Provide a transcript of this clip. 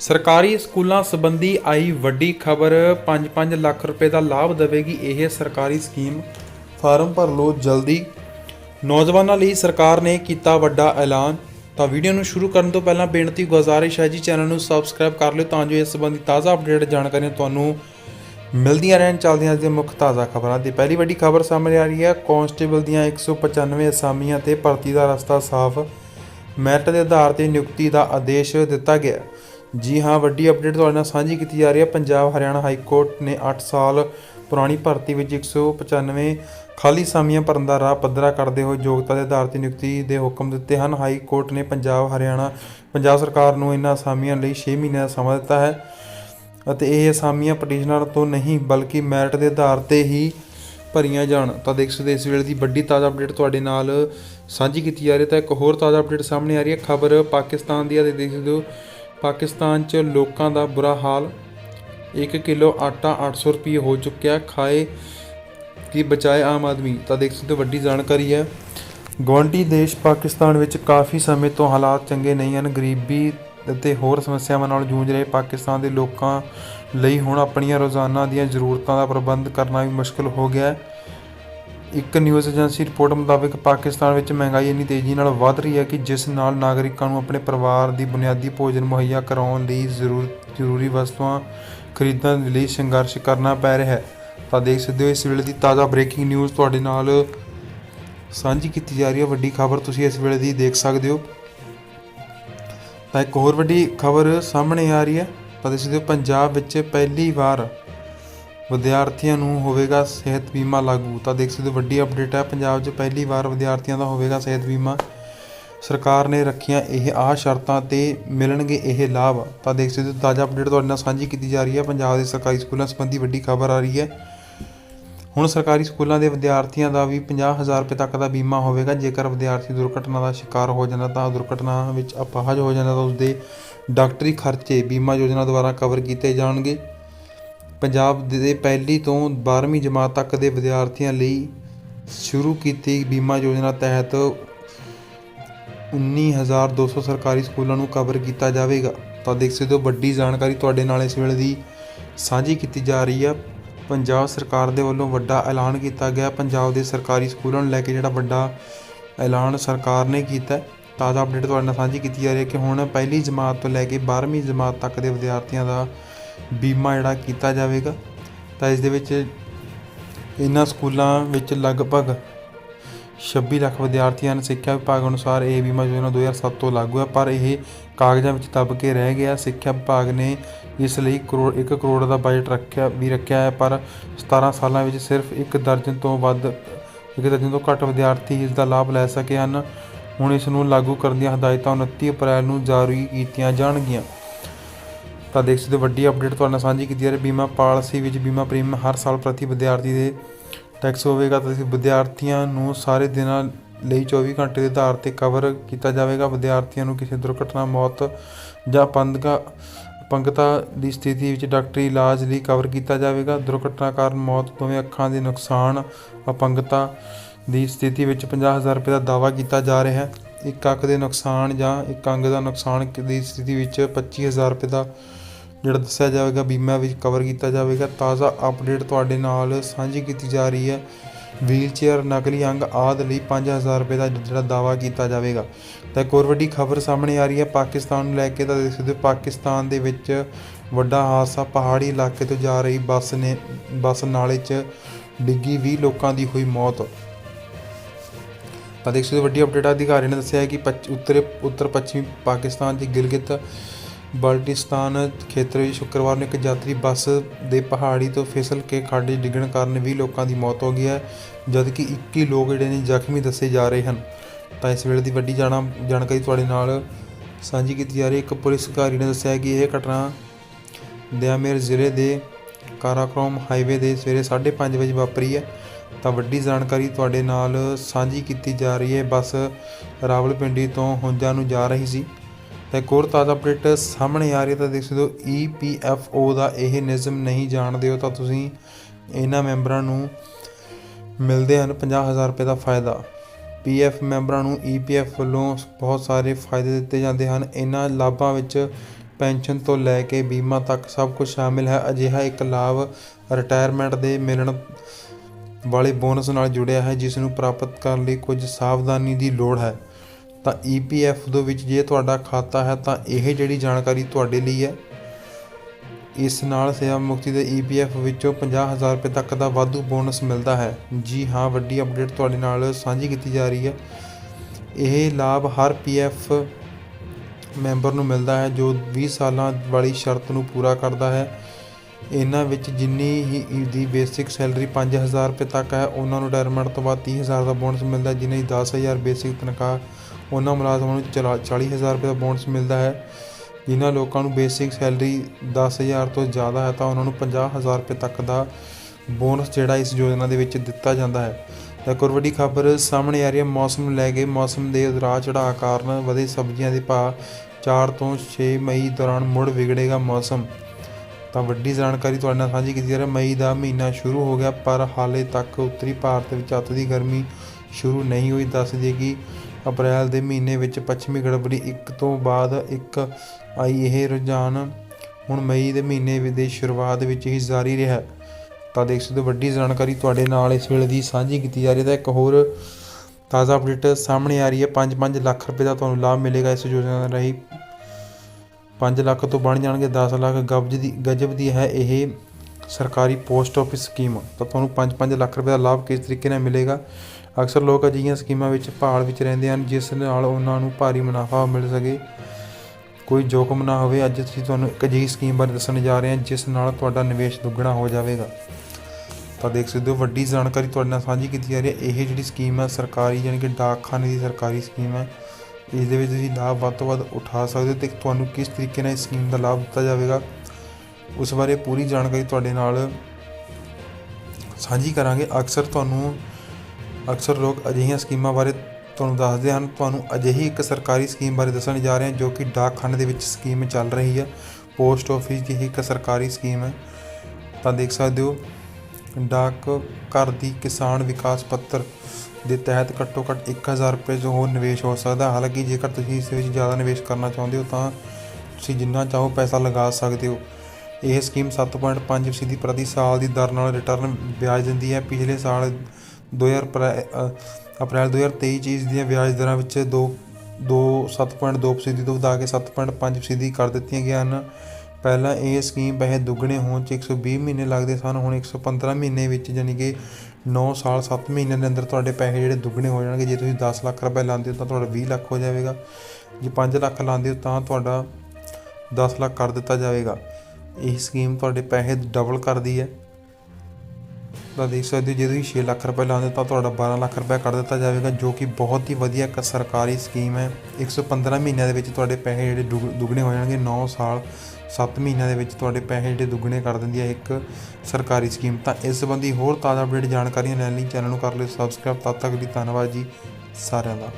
ਸਰਕਾਰੀ ਸਕੂਲਾਂ ਸੰਬੰਧੀ ਆਈ ਵੱਡੀ ਖਬਰ 5-5 ਲੱਖ ਰੁਪਏ ਦਾ ਲਾਭ ਦੇਵੇਗੀ ਇਹ ਸਰਕਾਰੀ ਸਕੀਮ। ਫਾਰਮ ਭਰ ਲਓ ਜਲਦੀ। ਨੌਜਵਾਨਾਂ ਲਈ ਸਰਕਾਰ ਨੇ ਕੀਤਾ ਵੱਡਾ ਐਲਾਨ। ਤਾਂ ਵੀਡੀਓ ਨੂੰ ਸ਼ੁਰੂ ਕਰਨ ਤੋਂ ਪਹਿਲਾਂ ਬੇਨਤੀ, ਗੁਜ਼ਾਰਿਸ਼ ਹੈ ਜੀ, ਚੈਨਲ ਨੂੰ ਸਬਸਕ੍ਰਾਈਬ ਕਰ ਲਿਓ ਤਾਂ ਜੋ ਇਸ ਸੰਬੰਧੀ ਤਾਜ਼ਾ ਅਪਡੇਟ ਜਾਣਕਾਰੀਆਂ ਤੁਹਾਨੂੰ ਮਿਲਦੀਆਂ ਰਹਿਣ। ਚੱਲਦੀਆਂ ਅੱਜ ਦੀਆਂ ਮੁੱਖ ਤਾਜ਼ਾ ਖਬਰਾਂ ਦੀ ਪਹਿਲੀ ਵੱਡੀ ਖਬਰ ਸਾਹਮਣੇ ਆ ਰਹੀ ਹੈ। ਕਾਂਸਟੇਬਲ ਦੀਆਂ 195 ਅਸਾਮੀਆਂ ਤੇ ਭਰਤੀ ਦਾ ਰਸਤਾ ਸਾਫ਼। ਮੈਰਿਟ ਦੇ ਆਧਾਰ ਤੇ ਨਿਯੁਕਤੀ ਦਾ ਆਦੇਸ਼ ਦਿੱਤਾ ਗਿਆ। ਜੀ ਹਾਂ, ਵੱਡੀ ਅਪਡੇਟ ਤੁਹਾਡੇ ਨਾਲ ਸਾਂਝੀ ਕੀਤੀ ਜਾ ਰਹੀ ਹੈ। ਪੰਜਾਬ ਹਰਿਆਣਾ ਹਾਈ ਕੋਰਟ ਨੇ 8 ਸਾਲ ਪੁਰਾਣੀ ਭਰਤੀ ਵਿੱਚ 195 ਖਾਲੀ ਅਸਾਮੀਆਂ ਭਰਨ ਦਾ ਰਾਹ ਪੱਧਰਾ ਕਰਦੇ ਹੋਏ ਯੋਗਤਾ ਦੇ ਆਧਾਰ ਤੇ ਨਿਯੁਕਤੀ ਦੇ ਹੁਕਮ ਦਿੱਤੇ ਹਨ। ਹਾਈ ਕੋਰਟ ਨੇ ਪੰਜਾਬ ਹਰਿਆਣਾ, ਪੰਜਾਬ ਸਰਕਾਰ ਨੂੰ ਇਹਨਾਂ ਅਸਾਮੀਆਂ ਲਈ 6 ਮਹੀਨਿਆਂ ਦਾ ਸਮਾਂ ਦਿੱਤਾ ਹੈ ਅਤੇ ਇਹ ਅਸਾਮੀਆਂ ਪਟੀਸ਼ਨਰ ਤੋਂ ਨਹੀਂ, ਬਲਕਿ ਮੈਰਿਟ ਦੇ ਆਧਾਰ ਤੇ ਹੀ ਭਰੀਆਂ ਜਾਣ। ਤਾਂ ਦੇਖ ਸਕਦੇ ਇਸ ਵੇਲੇ ਦੀ ਵੱਡੀ ਤਾਜ਼ਾ ਅਪਡੇਟ ਤੁਹਾਡੇ ਨਾਲ ਸਾਂਝੀ ਕੀਤੀ ਜਾ ਰਹੀ ਹੈ। ਤਾਂ ਇੱਕ ਹੋਰ ਤਾਜ਼ਾ ਅਪਡੇਟ ਸਾਹਮਣੇ ਆ ਰਹੀ ਹੈ। ਖਬਰ ਪਾਕਿਸਤਾਨ ਦੀ ਹੈ ਤੇ ਦੇਖ ਸਕਦੇ ਹੋ ਪਾਕਿਸਤਾਨ 'ਚ ਲੋਕਾਂ ਦਾ ਬੁਰਾ ਹਾਲ। 1 ਕਿਲੋ ਆਟਾ 800 ਰੁਪਏ ਹੋ ਚੁੱਕਿਆ ਖਾਏ ਕੀ ਬਚਾਏ ਆਮ ਆਦਮੀ? ਤਾਂ ਦੇਖ ਸਕਦੇ ਹੋ, ਵੱਡੀ ਜਾਣਕਾਰੀ ਹੈ। ਗੁਆਂਢੀ ਦੇਸ਼ ਪਾਕਿਸਤਾਨ ਵਿੱਚ ਕਾਫੀ ਸਮੇਂ ਤੋਂ ਹਾਲਾਤ ਚੰਗੇ ਨਹੀਂ ਹਨ। ਗਰੀਬੀ ਅਤੇ ਹੋਰ ਸਮੱਸਿਆਵਾਂ ਨਾਲ ਜੂਝ ਰਹੇ ਪਾਕਿਸਤਾਨ ਦੇ ਲੋਕਾਂ ਲਈ ਹੁਣ ਆਪਣੀਆਂ ਰੋਜ਼ਾਨਾ ਦੀਆਂ ਜ਼ਰੂਰਤਾਂ ਦਾ ਪ੍ਰਬੰਧ ਕਰਨਾ ਵੀ ਮੁਸ਼ਕਲ ਹੋ ਗਿਆ ਹੈ। ਇੱਕ ਨਿਊਜ਼ ਏਜੰਸੀ ਰਿਪੋਰਟ ਮੁਤਾਬਕ ਪਾਕਿਸਤਾਨ ਵਿੱਚ ਮਹਿੰਗਾਈ ਇੰਨੀ ਤੇਜ਼ੀ ਨਾਲ ਵੱਧ ਰਹੀ ਹੈ ਕਿ ਜਿਸ ਨਾਲ ਨਾਗਰਿਕਾਂ ਨੂੰ ਆਪਣੇ ਪਰਿਵਾਰ ਦੀ ਬੁਨਿਆਦੀ ਭੋਜਨ ਮੁਹੱਈਆ ਕਰਾਉਣ ਲਈ ਜ਼ਰੂਰ, ਜ਼ਰੂਰੀ ਵਸਤੂਆਂ ਖਰੀਦਣ ਲਈ ਸੰਘਰਸ਼ ਕਰਨਾ ਪੈ ਰਿਹਾ ਹੈ। ਤਾਂ ਦੇਖ ਸਕਦੇ ਹੋ, ਇਸ ਵੇਲੇ ਦੀ ਤਾਜ਼ਾ ਬ੍ਰੇਕਿੰਗ ਨਿਊਜ਼ ਤੁਹਾਡੇ ਨਾਲ ਸਾਂਝੀ ਕੀਤੀ ਜਾ ਰਹੀ ਹੈ। ਵੱਡੀ ਖਬਰ ਤੁਸੀਂ ਇਸ ਵੇਲੇ ਦੀ ਦੇਖ ਸਕਦੇ ਹੋ। ਤਾਂ ਇੱਕ ਹੋਰ ਵੱਡੀ ਖਬਰ ਸਾਹਮਣੇ ਆ ਰਹੀ ਹੈ। ਤਾਂ ਦੇਖ ਸਕਦੇ ਹੋ, ਪੰਜਾਬ ਵਿੱਚ ਪਹਿਲੀ ਵਾਰ ਵਿਦਿਆਰਥੀਆਂ ਨੂੰ ਹੋਵੇਗਾ ਸਿਹਤ ਬੀਮਾ ਲਾਗੂ। ਤਾਂ ਦੇਖ ਸਕਦੇ ਹੋ, ਵੱਡੀ ਅਪਡੇਟ ਹੈ। ਪੰਜਾਬ 'ਚ ਪਹਿਲੀ ਵਾਰ ਵਿਦਿਆਰਥੀਆਂ ਦਾ ਹੋਵੇਗਾ ਸਿਹਤ ਬੀਮਾ। ਸਰਕਾਰ ਨੇ ਰੱਖੀਆਂ ਇਹ ਆਹ ਸ਼ਰਤਾਂ ਤੇ ਮਿਲਣਗੇ ਇਹ ਲਾਭ। ਤਾਂ ਦੇਖ ਸਕਦੇ ਹੋ, ਤਾਜ਼ਾ ਅਪਡੇਟ ਤੁਹਾਡੇ ਨਾਲ ਸਾਂਝੀ ਕੀਤੀ ਜਾ ਰਹੀ ਹੈ। ਪੰਜਾਬ ਦੇ ਸਰਕਾਰੀ ਸਕੂਲਾਂ ਸੰਬੰਧੀ ਵੱਡੀ ਖਬਰ ਆ ਰਹੀ ਹੈ। ਹੁਣ ਸਰਕਾਰੀ ਸਕੂਲਾਂ ਦੇ ਵਿਦਿਆਰਥੀਆਂ ਦਾ ਵੀ 50000 ਰੁਪਏ ਤੱਕ ਦਾ ਬੀਮਾ ਹੋਵੇਗਾ। ਜੇਕਰ ਵਿਦਿਆਰਥੀ ਦੁਰਘਟਨਾ ਦਾ ਸ਼ਿਕਾਰ ਹੋ ਜਾਂਦਾ, ਤਾਂ ਦੁਰਘਟਨਾ ਵਿੱਚ ਅਪਾਹਜ ਹੋ ਜਾਂਦਾ, ਤਾਂ ਉਸਦੇ ਡਾਕਟਰੀ ਖਰਚੇ ਬੀਮਾ ਯੋਜਨਾ ਦੁਆਰਾ ਕਵਰ ਕੀਤੇ ਜਾਣਗੇ। ਪੰਜਾਬ ਦੇ ਪਹਿਲੀ ਤੋਂ 12ਵੀਂ ਜਮਾਤ ਤੱਕ ਦੇ ਵਿਦਿਆਰਥੀਆਂ ਲਈ ਸ਼ੁਰੂ ਕੀਤੀ ਬੀਮਾ ਯੋਜਨਾ ਤਹਿਤ 19200 ਸਰਕਾਰੀ ਸਕੂਲਾਂ ਨੂੰ ਕਵਰ ਕੀਤਾ ਜਾਵੇਗਾ। ਤਾਂ ਦੇਖ ਸਕਦੇ ਹੋ, ਵੱਡੀ ਜਾਣਕਾਰੀ ਤੁਹਾਡੇ ਨਾਲ ਇਸ ਵੇਲੇ ਦੀ ਸਾਂਝੀ ਕੀਤੀ ਜਾ ਰਹੀ ਹੈ ਪੰਜਾਬ ਸਰਕਾਰ ਦੇ ਵੱਲੋਂ ਵੱਡਾ ਐਲਾਨ ਕੀਤਾ ਗਿਆ। ਪੰਜਾਬ ਦੇ ਸਰਕਾਰੀ ਸਕੂਲਾਂ ਨੂੰ ਲੈ ਕੇ ਜਿਹੜਾ ਵੱਡਾ ਐਲਾਨ ਸਰਕਾਰ ਨੇ ਕੀਤਾ, ਤਾਜ਼ਾ ਅਪਡੇਟ ਤੁਹਾਡੇ ਨਾਲ ਸਾਂਝੀ ਕੀਤੀ ਜਾ ਰਹੀ ਹੈ ਕਿ ਹੁਣ ਪਹਿਲੀ ਜਮਾਤ ਤੋਂ ਲੈ ਕੇ 12ਵੀਂ ਜਮਾਤ ਤੱਕ ਦੇ ਵਿਦਿਆਰਥੀਆਂ ਦਾ ਬੀਮਾ ਜਿਹੜਾ ਕੀਤਾ ਜਾਵੇਗਾ, ਤਾਂ ਇਸ ਦੇ ਵਿੱਚ ਇਹਨਾਂ ਸਕੂਲਾਂ ਵਿੱਚ ਲਗਭਗ 26 ਲੱਖ ਵਿਦਿਆਰਥੀਆਂ ਨੇ ਸਿੱਖਿਆ ਵਿਭਾਗ ਅਨੁਸਾਰ ਇਹ ਬੀਮਾ ਯੋਜਨਾ 2007 ਤੋਂ ਲਾਗੂ ਹੈ ਪਰ ਇਹ ਕਾਗਜ਼ਾਂ ਵਿੱਚ ਦੱਬ ਕੇ ਰਹਿ ਗਿਆ। ਸਿੱਖਿਆ ਵਿਭਾਗ ਨੇ ਇਸ ਲਈ ਕਰੋੜ 1 ਕਰੋੜ ਦਾ ਬਜਟ ਰੱਖਿਆ ਵੀ ਰੱਖਿਆ ਹੈ, ਪਰ 17 ਸਾਲਾਂ ਵਿੱਚ ਸਿਰਫ ਇੱਕ ਦਰਜਨ ਤੋਂ ਵੱਧ ਇੱਕ ਦਰਜਨ ਤੋਂ ਘੱਟ ਵਿਦਿਆਰਥੀ ਇਸ ਦਾ ਲਾਭ ਲੈ ਸਕੇ ਹਨ। ਹੁਣ ਇਸ ਨੂੰ ਲਾਗੂ ਕਰਨ ਦੀਆਂ ਹਦਾਇਤਾਂ 29 ਅਪ੍ਰੈਲ ਨੂੰ ਜਾਰੀ ਕੀਤੀਆਂ ਜਾਣਗੀਆਂ। ਤਾਂ ਦੇਖ ਸਕਦੇ ਹੋ, ਵੱਡੀ ਅਪਡੇਟ ਤੁਹਾਡੇ ਨਾਲ ਸਾਂਝੀ ਕੀਤੀ ਜਾ ਰਹੀ ਹੈ। ਬੀਮਾ ਪਾਲਿਸੀ ਵਿੱਚ ਬੀਮਾ ਪ੍ਰੀਮੀਅਮ ਹਰ ਸਾਲ ਪ੍ਰਤੀ ਵਿਦਿਆਰਥੀ ਦੇ ਟੈਕਸ ਹੋਵੇਗਾ ਤਾਂ ਇਸ ਵਿਦਿਆਰਥੀਆਂ ਨੂੰ ਸਾਰੇ ਦਿਨਾਂ ਲਈ 24 ਘੰਟੇ ਦੇ ਆਧਾਰ ਤੇ ਕਵਰ ਕੀਤਾ ਜਾਵੇਗਾ ਵਿਦਿਆਰਥੀਆਂ ਨੂੰ ਕਿਸੇ ਦੁਰਘਟਨਾ, ਮੌਤ ਜਾਂ ਪੰਦਕਾ ਅਪੰਗਤਾ ਦੀ ਸਥਿਤੀ ਵਿੱਚ ਡਾਕਟਰੀ ਇਲਾਜ ਲਈ ਕਵਰ ਕੀਤਾ ਜਾਵੇਗਾ ਦੁਰਘਟਨਾ ਕਾਰਨ ਮੌਤ ਦੋਵੇਂ ਅੱਖਾਂ ਦੇ ਨੁਕਸਾਨ ਅਪੰਗਤਾ ਦੀ ਸਥਿਤੀ ਵਿੱਚ 50000 ਰੁਪਏ ਦਾ ਦਾਅਵਾ ਕੀਤਾ ਜਾ ਰਿਹਾ ਹੈ ਇੱਕ ਅੱਖ ਦੇ ਨੁਕਸਾਨ ਜਾਂ ਇੱਕ ਅੰਗ ਦਾ ਨੁਕਸਾਨ ਦੀ ਸਥਿਤੀ ਵਿੱਚ 25000 ਰੁਪਏ ਦਾ ਜਿਹੜਾ ਦੱਸਿਆ ਜਾਵੇਗਾ, ਬੀਮਾ ਵਿੱਚ ਕਵਰ ਕੀਤਾ ਜਾਵੇਗਾ, ਤਾਜ਼ਾ ਅਪਡੇਟ ਤੁਹਾਡੇ ਨਾਲ ਸਾਂਝੀ ਕੀਤੀ ਜਾ ਰਹੀ ਹੈ। ਵੀਲਚੇਅਰ ਨਕਲੀ ਅੰਗ ਆਦਿ ਲਈ 5000 ਰੁਪਏ ਦਾ ਜਿਹੜਾ ਦਾਅਵਾ ਕੀਤਾ ਜਾਵੇਗਾ। ਤਾਂ ਇੱਕ ਹੋਰ ਵੱਡੀ ਖਬਰ ਸਾਹਮਣੇ ਆ ਰਹੀ ਹੈ, ਪਾਕਿਸਤਾਨ ਨੂੰ ਲੈ ਕੇ ਤਾਂ ਦੇਖ ਸਕਦੇ ਹੋ, ਪਾਕਿਸਤਾਨ ਦੇ ਵਿੱਚ ਵੱਡਾ ਹਾਦਸਾ ਪਹਾੜੀ ਇਲਾਕੇ ਤੋਂ ਜਾ ਰਹੀ ਬੱਸ ਨੇ, ਬੱਸ ਨਾਲੇ 'ਚ ਡਿੱਗੀ 20 ਲੋਕਾਂ ਦੀ ਹੋਈ ਮੌਤ। ਤਾਂ ਦੇਖ ਸਕਦੇ ਹੋ, ਵੱਡੀ ਅਪਡੇਟ ਅਧਿਕਾਰੀ ਨੇ ਦੱਸਿਆ ਹੈ ਕਿ ਪੱਛ- ਉੱਤਰ ਉੱਤਰ ਪੱਛਮੀ ਪਾਕਿਸਤਾਨ ਦੀ ਗਿਲਗਿਤ ਬਲਟਿਸਤਾਨ ਖੇਤਰ ਵਿੱਚ ਸ਼ੁੱਕਰਵਾਰ ਨੂੰ ਇੱਕ ਯਾਤਰੀ ਬੱਸ ਦੇ ਪਹਾੜੀ ਤੋਂ ਫਿਸਲ ਕੇ ਖੱਡ 'ਚ ਡਿੱਗਣ ਕਾਰਨ ਵੀਹ ਲੋਕਾਂ ਦੀ ਮੌਤ ਹੋ ਗਈ ਹੈ, ਜਦਕਿ 21 ਲੋਕ ਜਿਹੜੇ ਨੇ ਜ਼ਖਮੀ ਦੱਸੇ ਜਾ ਰਹੇ ਹਨ। ਤਾਂ ਇਸ ਵੇਲੇ ਦੀ ਵੱਡੀ ਜਾਣਾ ਜਾਣਕਾਰੀ ਤੁਹਾਡੇ ਨਾਲ ਸਾਂਝੀ ਕੀਤੀ ਜਾ ਰਹੀ ਇੱਕ ਪੁਲਿਸ ਅਧਿਕਾਰੀ ਨੇ ਦੱਸਿਆ ਕਿ ਇਹ ਘਟਨਾ ਦਿਆਮੇਰ ਜ਼ਿਲ੍ਹੇ ਦੇ ਕਾਰਾਕਰੋਮ ਹਾਈਵੇ ਦੇ ਸਵੇਰੇ 5:30 ਵਜੇ ਵਾਪਰੀ ਹੈ। ਤਾਂ ਵੱਡੀ ਜਾਣਕਾਰੀ ਤੁਹਾਡੇ ਨਾਲ ਸਾਂਝੀ ਕੀਤੀ ਜਾ ਰਹੀ ਹੈ। ਬੱਸ ਰਾਵਲਪਿੰਡੀ ਤੋਂ ਹੁੰਜਾ ਨੂੰ ਜਾ ਰਹੀ ਸੀ। ਤਾਂ ਇੱਕ ਹੋਰ ਤਾਜ਼ਾ ਅਪਡੇਟ ਸਾਹਮਣੇ ਆ ਰਹੀ ਹੈ, ਤਾਂ ਦੇਖ ਸਕਦੇ ਹੋ ਈਪੀਐਫਓ ਦਾ ਇਹ ਨਿਯਮ ਨਹੀਂ ਜਾਣਦੇ ਹੋ, ਤਾਂ ਤੁਸੀਂ ਇਹਨਾਂ ਮੈਂਬਰਾਂ ਨੂੰ ਮਿਲਦੇ ਹਨ 50000 ਰੁਪਏ ਦਾ ਫਾਇਦਾ। ਪੀਐਫ ਮੈਂਬਰਾਂ ਨੂੰ ਈਪੀਐਫ ਵੱਲੋਂ ਬਹੁਤ ਸਾਰੇ ਫਾਇਦੇ ਦਿੱਤੇ ਜਾਂਦੇ ਹਨ। ਇਹਨਾਂ ਲਾਭਾਂ ਵਿੱਚ ਪੈਨਸ਼ਨ ਤੋਂ ਲੈ ਕੇ ਬੀਮਾ ਤੱਕ ਸਭ ਕੁਝ ਸ਼ਾਮਿਲ ਹੈ। ਅਜਿਹਾ ਇੱਕ ਲਾਭ ਰਿਟਾਇਰਮੈਂਟ ਦੇ ਮਿਲਣ ਵਾਲੇ ਬੋਨਸ ਨਾਲ ਜੁੜਿਆ ਹੈ, ਜਿਸ ਨੂੰ ਪ੍ਰਾਪਤ ਕਰਨ ਲਈ ਕੁਝ ਸਾਵਧਾਨੀ ਦੀ ਲੋੜ ਹੈ। ਤਾਂ ਈ ਪੀ ਈਪੀਐਫ ਦੇ ਵਿੱਚ ਜੇ ਤੁਹਾਡਾ ਖਾਤਾ ਹੈ ਤਾਂ ਇਹ ਜਿਹੜੀ ਜਾਣਕਾਰੀ ਤੁਹਾਡੇ ਲਈ ਹੈ, ਇਸ ਨਾਲ ਸੇਵਾ ਮੁਕਤੀ ਦੇ ਈ ਪੀ ਈਪੀਐਫ ਵਿੱਚੋਂ 50000 ਰੁਪਏ ਤੱਕ ਦਾ ਵਾਧੂ ਬੋਨਸ ਮਿਲਦਾ ਹੈ। ਜੀ ਹਾਂ, ਵੱਡੀ ਅਪਡੇਟ ਤੁਹਾਡੇ ਨਾਲ ਸਾਂਝੀ ਕੀਤੀ ਜਾ ਰਹੀ ਹੈ। ਇਹ ਲਾਭ ਹਰ ਪੀ ਪੀਐਫ ਮੈਂਬਰ ਨੂੰ ਮਿਲਦਾ ਹੈ, ਜੋ 20 ਸਾਲਾਂ ਵਾਲੀ ਸ਼ਰਤ ਨੂੰ ਪੂਰਾ ਕਰਦਾ ਹੈ। ਇਹਨਾਂ ਵਿੱਚ ਜਿੰਨੀ ਹੀ ਦੀ ਬੇਸਿਕ ਸੈਲਰੀ 5000 ਰੁਪਏ ਤੱਕ ਹੈ, ਉਹਨਾਂ ਨੂੰ ਰਿਟਾਇਰਮੈਂਟ ਤੋਂ ਬਾਅਦ 30000 ਦਾ ਬੋਨਸ ਮਿਲਦਾ ਹੈ ਜਿਨ੍ਹਾਂ ਦੀ 10000 ਬੇਸਿਕ ਤਨਖਾਹ ਉਹਨਾਂ ਮੁਲਾਜ਼ਮਾਂ ਨੂੰ ਚਲਾ- 40000 ਰੁਪਏ ਦਾ ਬੋਨਸ ਮਿਲਦਾ ਹੈ। ਜਿਨ੍ਹਾਂ ਲੋਕਾਂ ਨੂੰ ਬੇਸਿਕ ਸੈਲਰੀ 10000 ਤੋਂ ਜ਼ਿਆਦਾ ਹੈ ਤਾਂ ਉਹਨਾਂ ਨੂੰ 50000 ਰੁਪਏ ਤੱਕ ਦਾ ਬੋਨਸ ਜਿਹੜਾ ਇਸ ਯੋਜਨਾ ਦੇ ਵਿੱਚ ਦਿੱਤਾ ਜਾਂਦਾ ਹੈ। ਤਾਂ ਇੱਕ ਹੋਰ ਵੱਡੀ ਖਬਰ ਸਾਹਮਣੇ ਆ ਰਹੀ ਹੈ। ਮੌਸਮ ਨੂੰ ਲੈ ਕੇ ਮੌਸਮ ਦੇ ਉਤਰਾਅ ਚੜਾਅ ਕਾਰਨ ਵਧੇ ਸਬਜ਼ੀਆਂ ਦੇ ਭਾਅ 4 ਤੋਂ 6 ਮਈ ਦੌਰਾਨ ਮੁੜ ਵਿਗੜੇਗਾ ਮੌਸਮ। ਤਾਂ ਵੱਡੀ ਜਾਣਕਾਰੀ ਤੁਹਾਡੇ ਨਾਲ ਸਾਂਝੀ ਕੀਤੀ ਜਾ ਰਹੀ ਹੈ। ਮਈ ਦਾ ਮਹੀਨਾ ਸ਼ੁਰੂ ਹੋ ਗਿਆ ਪਰ ਹਾਲੇ ਤੱਕ ਉੱਤਰੀ ਭਾਰਤ ਵਿੱਚ ਅੱਤ ਦੀ ਗਰਮੀ ਸ਼ੁਰੂ ਨਹੀਂ ਹੋਈ। ਦੱਸ ਦਈਏ ਕਿ ਅਪ੍ਰੈਲ ਦੇ ਮਹੀਨੇ ਵਿੱਚ ਪੱਛਮੀ ਗੜਬੜੀ ਇੱਕ ਤੋਂ ਬਾਅਦ ਇੱਕ ਆਈ ਇਹ ਰੁਝਾਨ ਹੁਣ ਮਈ ਦੇ ਮਹੀਨੇ ਦੇ ਸ਼ੁਰੂਆਤ ਵਿੱਚ ਹੀ ਜਾਰੀ ਰਿਹਾ। ਤਾਂ ਦੇਖ ਸਕਦੇ ਹੋ, ਵੱਡੀ ਜਾਣਕਾਰੀ ਤੁਹਾਡੇ ਨਾਲ ਇਸ ਵੇਲੇ ਦੀ ਸਾਂਝੀ ਕੀਤੀ ਜਾ ਰਹੀ ਹੈ। ਤਾਂ ਇੱਕ ਹੋਰ ਤਾਜ਼ਾ ਅਪਡੇਟ ਸਾਹਮਣੇ ਆ ਰਹੀ ਹੈ। 5-5 ਲੱਖ ਰੁਪਏ ਦਾ ਤੁਹਾਨੂੰ ਲਾਭ ਮਿਲੇਗਾ ਇਸ ਯੋਜਨਾ ਰਾਹੀਂ। 5 ਲੱਖ ਤੋਂ ਬਣ ਜਾਣਗੇ 10 ਲੱਖ ਗਬਜ ਦੀ ਗਜਬ ਦੀ ਹੈ ਇਹ ਸਰਕਾਰੀ ਪੋਸਟ ਆਫਿਸ ਸਕੀਮ। ਤਾਂ ਤੁਹਾਨੂੰ 5-5 ਲੱਖ ਰੁਪਏ ਦਾ ਲਾਭ ਕਿਸ ਤਰੀਕੇ ਨਾਲ ਮਿਲੇਗਾ? ਅਕਸਰ ਲੋਕ ਅਜਿਹੀਆਂ ਸਕੀਮਾਂ ਵਿੱਚ ਭਾਲ ਵਿੱਚ ਰਹਿੰਦੇ ਹਨ, ਜਿਸ ਨਾਲ ਉਹਨਾਂ ਨੂੰ ਭਾਰੀ ਮੁਨਾਫਾ ਮਿਲ ਸਕੇ। ਕੋਈ ਜੋਖਮ ਨਾ ਹੋਵੇ, ਅੱਜ ਅਸੀਂ ਤੁਹਾਨੂੰ ਇੱਕ ਅਜਿਹੀ ਸਕੀਮ ਬਾਰੇ ਦੱਸਣ ਜਾ ਰਹੇ ਹਾਂ, ਜਿਸ ਨਾਲ ਤੁਹਾਡਾ ਨਿਵੇਸ਼ ਦੁੱਗਣਾ ਹੋ ਜਾਵੇਗਾ। ਤਾਂ ਦੇਖ ਸਕਦੇ ਹੋ, ਵੱਡੀ ਜਾਣਕਾਰੀ ਤੁਹਾਡੇ ਨਾਲ ਸਾਂਝੀ ਕੀਤੀ ਜਾ ਰਹੀ ਹੈ। ਇਹ ਜਿਹੜੀ ਸਕੀਮ ਹੈ, ਸਰਕਾਰੀ ਯਾਨੀ ਕਿ ਡਾਕਖਾਨੇ ਦੀ ਸਰਕਾਰੀ ਸਕੀਮ ਹੈ। ਇਸ ਦੇ ਵਿੱਚ ਤੁਸੀਂ ਲਾਭ ਵੱਧ ਤੋਂ ਵੱਧ ਉਠਾ ਸਕਦੇ ਹੋ ਤੇ ਤੁਹਾਨੂੰ ਕਿਸ ਤਰੀਕੇ ਨਾਲ ਇਸ ਸਕੀਮ ਦਾ ਲਾਭ ਦਿੱਤਾ ਜਾਵੇਗਾ, ਉਸ ਬਾਰੇ ਪੂਰੀ ਜਾਣਕਾਰੀ ਤੁਹਾਡੇ ਨਾਲ ਸਾਂਝੀ ਕਰਾਂਗੇ। ਅਕਸਰ ਤੁਹਾਨੂੰ ਅਕਸਰ ਲੋਕ ਅਜਿਹੀਆਂ ਸਕੀਮਾਂ ਬਾਰੇ ਤੁਹਾਨੂੰ ਦੱਸਦੇ ਹਨ। ਤੁਹਾਨੂੰ ਅਜਿਹੀ ਇੱਕ ਸਰਕਾਰੀ ਸਕੀਮ ਬਾਰੇ ਦੱਸਣ ਜਾ ਰਹੇ ਹਾਂ, ਜੋ ਕਿ ਡਾਕਖਾਨੇ ਦੇ ਵਿੱਚ ਸਕੀਮ ਚੱਲ ਰਹੀ ਹੈ। ਪੋਸਟ ਆਫਿਸ ਦੀ ਹੀ ਇੱਕ ਸਰਕਾਰੀ ਸਕੀਮ ਹੈ। ਤਾਂ ਦੇਖ ਸਕਦੇ ਹੋ, ਡਾਕ ਘਰ ਦੀ ਕਿਸਾਨ ਵਿਕਾਸ ਪੱਤਰ ਦੇ ਤਹਿਤ ਘੱਟੋ ਘੱਟ 1000 ਰੁਪਏ ਜੋ ਹੋਰ ਨਿਵੇਸ਼ ਹੋ ਸਕਦਾ ਹਾਲਾਂਕਿ ਜੇਕਰ ਤੁਸੀਂ ਇਸ ਵਿੱਚ ਜ਼ਿਆਦਾ ਨਿਵੇਸ਼ ਕਰਨਾ ਚਾਹੁੰਦੇ ਹੋ, ਤਾਂ ਤੁਸੀਂ ਜਿੰਨਾ ਚਾਹੋ ਪੈਸਾ ਲਗਾ ਸਕਦੇ ਹੋ। ਇਹ ਸਕੀਮ 7.5% ਫੀਸਦੀ ਪ੍ਰਤੀ ਸਾਲ ਦੀ ਦਰ ਨਾਲ ਰਿਟਰਨ ਵਿਆਜ ਦਿੰਦੀ ਹੈ। ਪਿਛਲੇ ਸਾਲ ਦੋ ਹਜ਼ਾਰ ਅਪ੍ਰੈ- ਅਪ੍ਰੈਲ ਦੋ ਹਜ਼ਾਰ ਤੇਈ ਚ ਇਸ ਦੀਆਂ ਵਿਆਜ ਦਰਾਂ ਵਿੱਚ 2 2 7.2% ਫੀਸਦੀ ਤੋਂ ਵਧਾ ਕੇ 7.5% ਫੀਸਦੀ ਕਰ ਦਿੱਤੀਆਂ ਗਈਆਂ ਹਨ। ਪਹਿਲਾਂ ਇਹ ਸਕੀਮ ਪੈਸੇ ਦੁੱਗਣੇ ਹੋਣ 'ਚ 120 ਮਹੀਨੇ ਲੱਗਦੇ ਸਨ, ਹੁਣ 115 ਮਹੀਨੇ ਵਿੱਚ ਯਾਨੀ ਕਿ ਨੌ ਸਾਲ ਸੱਤ ਮਹੀਨਿਆਂ ਦੇ ਅੰਦਰ ਤੁਹਾਡੇ ਪੈਸੇ ਜਿਹੜੇ ਦੁੱਗਣੇ ਹੋ ਜਾਣਗੇ, ਜੇ ਤੁਸੀਂ ਦਸ ਲੱਖ ਰੁਪਏ ਲਾਉਂਦੇ ਹੋ ਤਾਂ ਤੁਹਾਡਾ ਵੀਹ ਲੱਖ ਹੋ ਜਾਵੇਗਾ। ਜੇ ਪੰਜ ਲੱਖ ਲਾਉਂਦੇ ਹੋ ਤਾਂ ਤੁਹਾਡਾ 10 ਲੱਖ ਕਰ ਦਿੱਤਾ ਜਾਵੇਗਾ। ਇਹ ਸਕੀਮ ਤੁਹਾਡੇ ਪੈਸੇ ਡਬਲ ਕਰਦੀ ਹੈ। ਤਾਂ ਦੇਖ ਸਕਦੇ ਹੋ, ਜੇ ਤੁਸੀਂ 6 ਲੱਖ ਰੁਪਏ ਲਾਉਂਦੇ ਤਾਂ ਤੁਹਾਡਾ 12 ਲੱਖ ਰੁਪਏ ਕਰ ਦਿੱਤਾ ਜਾਵੇਗਾ, ਜੋ ਕਿ ਬਹੁਤ ਹੀ ਵਧੀਆ ਇੱਕ ਸਰਕਾਰੀ ਸਕੀਮ ਹੈ। 115 ਮਹੀਨਿਆਂ ਦੇ ਵਿੱਚ ਤੁਹਾਡੇ ਪੈਸੇ ਜਿਹੜੇ ਦੁੱਗ- ਦੁੱਗਣੇ ਹੋ ਜਾਣਗੇ 9 ਸਾਲ 7 ਮਹੀਨਿਆਂ ਦੇ ਵਿੱਚ ਤੁਹਾਡੇ ਪੈਸੇ ਜਿਹੜੇ ਦੁੱਗਣੇ ਕਰ ਦਿੰਦੀ ਹੈ ਇੱਕ ਸਰਕਾਰੀ ਸਕੀਮ ਤਾਂ ਇਸ ਸੰਬੰਧੀ ਹੋਰ ਤਾਜ਼ਾ ਅਪਡੇਟ ਜਾਣਕਾਰੀਆਂ ਲੈਣ ਲਈ ਚੈਨਲ ਨੂੰ ਕਰ ਲਿਓ ਸਬਸਕ੍ਰਾਈਬ ਤਦ ਤੱਕ ਲਈ ਧੰਨਵਾਦ ਜੀ ਸਾਰਿਆਂ ਦਾ।